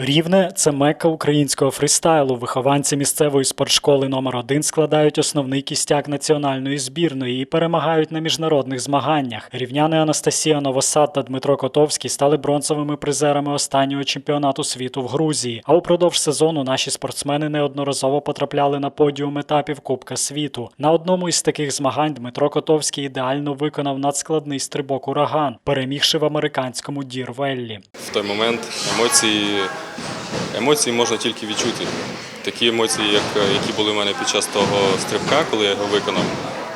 Рівне це мекка українського фрістайлу. Вихованці місцевої спортшколи номер 1 складають основний кістяк національної збірної і перемагають на міжнародних змаганнях. Рівняни Анастасія Новосад та Дмитро Котовський стали бронзовими призерами останнього чемпіонату світу в Грузії. А упродовж сезону наші спортсмени неодноразово потрапляли на подіум етапів Кубка світу. На одному із таких змагань Дмитро Котовський ідеально виконав надскладний стрибок ураган, перемігши в американському Дір-Веллі. в той момент емоції, емоції можна тільки відчути. Такі емоції, як, які були в мене під час того стрибка, коли я його виконав,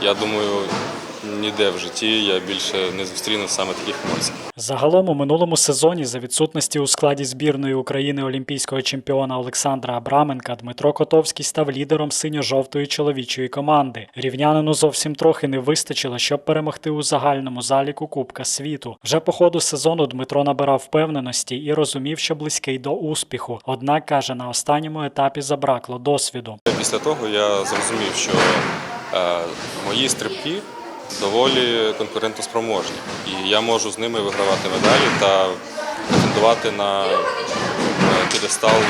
я думаю, ніде в житті я більше не зустріну саме таких емоцій. Загалом у минулому сезоні за відсутності у складі збірної України олімпійського чемпіона Олександра Абраменка Дмитро Котовський став лідером синьо-жовтої чоловічої команди. Рівнянину зовсім трохи не вистачило, щоб перемогти у загальному заліку Кубка світу. Вже по ходу сезону Дмитро набирав впевненості і розумів, що близький до успіху. Однак каже, на останньому етапі забракло досвіду. Після того я зрозумів, що е, мої стрибки доволі конкурентоспроможні, і я можу з ними вигравати медалі та претендувати на підестал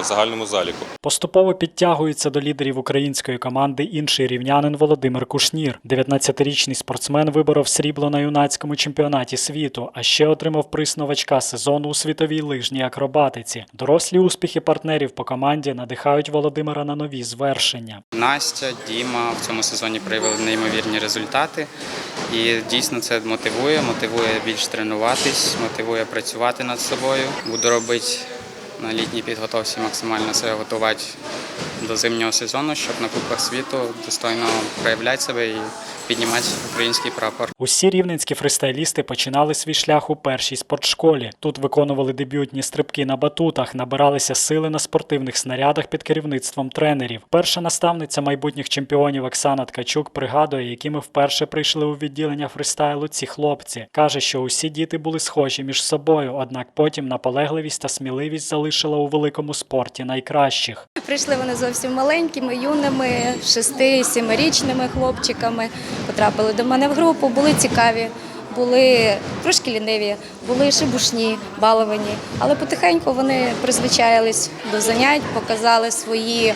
в загальному заліку. Поступово підтягується до лідерів української команди інший рівнянин Володимир Кушнір. 19-річний спортсмен виборов срібло на юнацькому чемпіонаті світу, а ще отримав приз новачка сезону у світовій лижній акробатиці. Дорослі успіхи партнерів по команді надихають Володимира на нові звершення. Настя, Діма в цьому сезоні проявили неймовірні результати. І дійсно це мотивує, мотивує більш тренуватись, мотивує працювати над собою. Буду робити на літній підготовці максимально себе готувати до зимнього сезону, щоб на Кубках світу достойно проявляти себе і піднімати український прапор. Усі рівненські фристайлісти починали свій шлях у першій спортшколі. Тут виконували дебютні стрибки на батутах, набиралися сили на спортивних снарядах під керівництвом тренерів. Перша наставниця майбутніх чемпіонів Оксана Ткачук пригадує, якими вперше прийшли у відділення фристайлу ці хлопці. каже, що усі діти були схожі між собою, однак потім наполегливість та сміливість залишила у великому спорті найкращих. Прийшли вони зовсім маленькими, юними, шести-сімирічними хлопчиками. Потрапили до мене в групу, були цікаві, були трошки ліниві, були шибушні, баловані. Але потихеньку вони призвичаїлись до занять, показали свої е,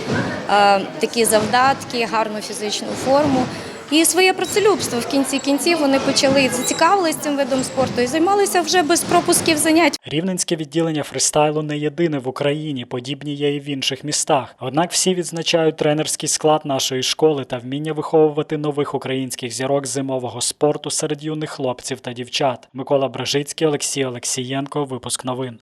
такі завдатки, гарну фізичну форму. І своє працелюбство в кінці кінців вони почали зацікавились цим видом спорту і займалися вже без пропусків занять. Рівненське відділення фристайлу не єдине в Україні, подібні є і в інших містах. Однак всі відзначають тренерський склад нашої школи та вміння виховувати нових українських зірок зимового спорту серед юних хлопців та дівчат. Микола Бражицький, Олексій Олексієнко. Випуск новин.